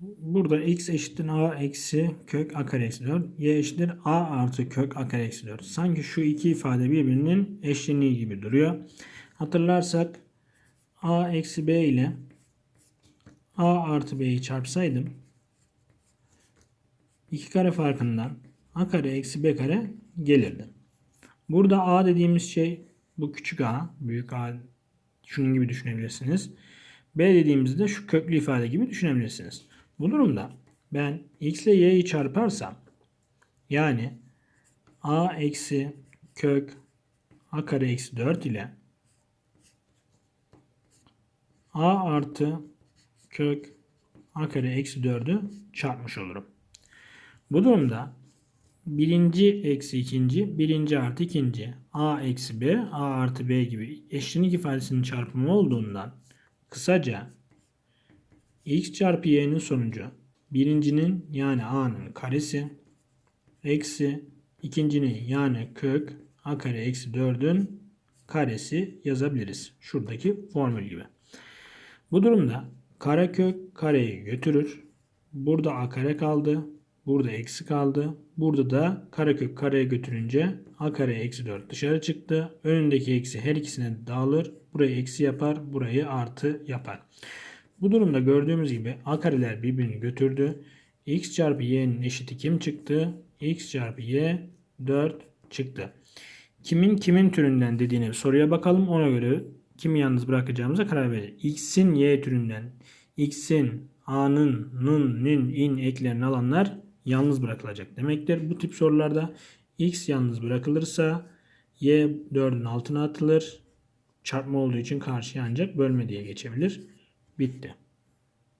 Burada x eşittir a eksi kök a kare eksi 4. Y eşittir a artı kök a kare eksi 4. Sanki şu iki ifade birbirinin eşleniği gibi duruyor. Hatırlarsak a eksi b ile a artı b'yi çarpsaydım iki kare farkından a kare eksi b kare gelirdi. Burada a dediğimiz şey bu küçük a, büyük a şunun gibi düşünebilirsiniz. B dediğimizde şu köklü ifade gibi düşünebilirsiniz. Bu durumda ben x ile y'yi çarparsam yani a eksi kök a kare eksi 4 ile a artı kök a kare eksi 4'ü çarpmış olurum. Bu durumda birinci eksi ikinci, birinci artı ikinci, a eksi b, a artı b gibi eşlenik ifadesinin çarpımı olduğundan kısaca x çarpı y'nin sonucu birincinin yani a'nın karesi eksi ikincinin yani kök a kare eksi 4'ün karesi yazabiliriz. Şuradaki formül gibi. Bu durumda karekök kareyi götürür. Burada a kare kaldı. Burada eksi kaldı. Burada da karekök kareye götürünce a kare eksi 4 dışarı çıktı. Önündeki eksi her ikisine dağılır. Burayı eksi yapar. Burayı artı yapar. Bu durumda gördüğümüz gibi a kareler birbirini götürdü. x çarpı y'nin eşiti kim çıktı? x çarpı y 4 çıktı. Kimin kimin türünden dediğine soruya bakalım. Ona göre kimi yalnız bırakacağımıza karar vereceğiz. x'in y türünden, x'in a'nın, nun, nin, in eklerini alanlar yalnız bırakılacak demektir. Bu tip sorularda x yalnız bırakılırsa y 4'ün altına atılır. Çarpma olduğu için karşıya ancak bölme diye geçebilir. Bitti.